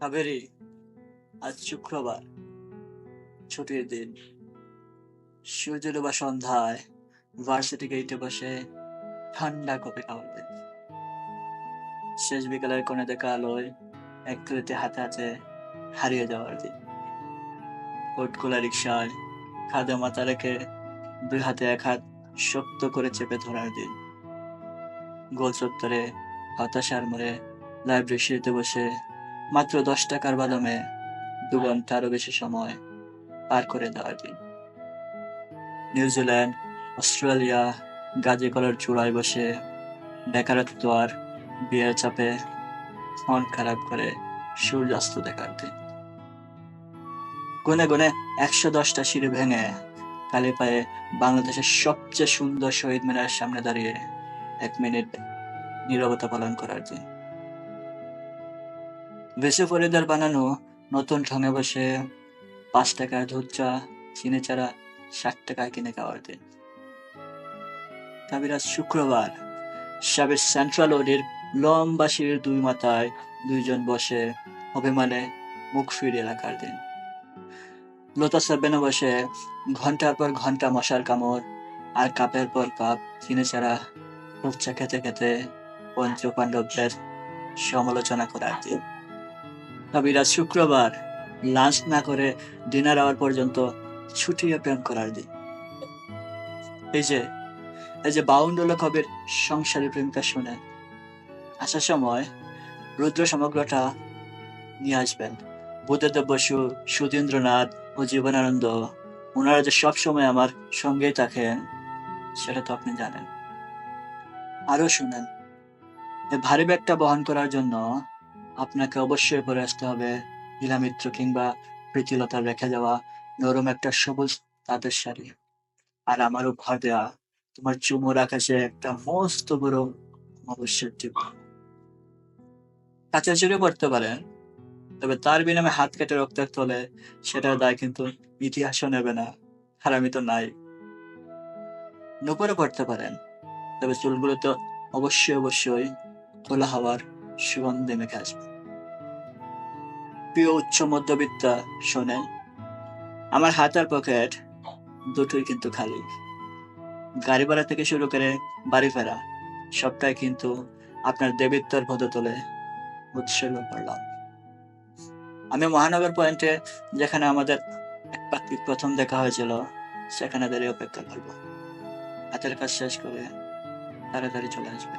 কাবেরি আজ শুক্রবার, ছুটির দিন। সূর্য বা সন্ধ্যায় ভার্সিটি গেটে বসে ঠান্ডা কপি খাওয়ার দিন। শেষ বিকালের কোণে দেখা আলোয় এক তুলিতে হাতে হাতে হারিয়ে যাওয়ার দিন। কোটকোলা রিক্সায় খাদে মাথা রেখে দুই হাতে এক হাত শক্ত করে চেপে ধরার দিন। গোল চত্বরে হতাশার মোড়ে লাইব্রেরি সিঁড়িতে বসে মাত্র দশ টাকার বাদামে দু ঘন্টারও বেশি সময় পার করে দেওয়ার দিন নিউজিল্যান্ড অস্ট্রেলিয়া, গাজী কলার চূড়ায় বসে বেকারত্ব আর বিয়ের চাপে মন খারাপ করে সূর্যাস্ত দেখার দিন গুনে গুনে একশো দশটা সিঁড়ি ভেঙে কালী পায়ে বাংলাদেশের সবচেয়ে সুন্দর শহীদ মিনারের সামনে দাঁড়িয়ে এক মিনিট নীরবতা পালন করার দিন। বেশি ফরিদার বানানো, নতুন ঠঙে বসে পাঁচ টাকার দুধ চা, চিনি চারা ষাট টাকায় কিনে খাওয়ার দিন। কাবিরাজ শুক্রবার, সাবেক সেন্ট্রাল ওডির লম্বা সিঁড়ির দুই মাথায় দুইজন বসে অভিমানে মুখ ফিরিয়ে রাখার দিন। লতা সেভেনে বসে ঘণ্টার পর ঘণ্টা মশার কামড় আর কাপের পর কাপ, চিনে ছাড়া রূপচা খেতে খেতে পঞ্চ পাণ্ডবদের সমালোচনা করার দিন। কবিরাজ শুক্রবার। লাঞ্চ না করে ডিনার আওয়ার পর্যন্ত ছুটিয়ে প্রেম করার দিন। এই যে এই যে বাউন্ডুল কবির সংসারী প্রেমিকা শুনে, আসার সময় রুদ্র সমগ্রটা নিয়ে আসবেন। বুদ্ধদেব বসু, সুধীন্দ্রনাথ ও জীবনানন্দ, ওনারা যে সব সময় আমার সঙ্গেই থাকেন, সেটা তো আপনি জানেন। আরও শুনেন ভারী ব্যাগটা বহন করার জন্য আপনাকে অবশ্যই পরে আসতে হবে। নীলামিত্র কিংবা প্রীতিলতার রেখে যাওয়া নরম একটা সবুজ তাঁতের শাড়ি। আর আমার উপহার দেওয়া তোমার চুমোর আকাশে একটা মস্ত বড় অবশ্যই টিপ কাছে চুরি করতে পারেন, তবে তার বিনামে হাত কেটে রক্তের তলে সেটার দায় কিন্তু ইতিহাসও নেবে না আর আমি তো নাই। নুপুরে করতে পারেন, তবে চুলগুলো তো অবশ্যই অবশ্যই খোলা হওয়ার সুগন্ধে মেখে আসবে। প্রিয় উচ্চ মধ্যবিত্তা শোনেন, আমার হাত আর পকেট দুটোই কিন্তু খালি। গাড়ি ভাড়া থেকে শুরু করে বাড়ি ফেরা সবটাই কিন্তু আপনার দেবিত্বর পদতলে উৎসর্গ করলাম আমি মহানগর পয়েন্টে যেখানে আমাদের প্রথম দেখা হয়েছিল, সেখানে দাঁড়িয়ে অপেক্ষা করব। হাতের কাজ শেষ করে তাড়াতাড়ি চলে আসবে।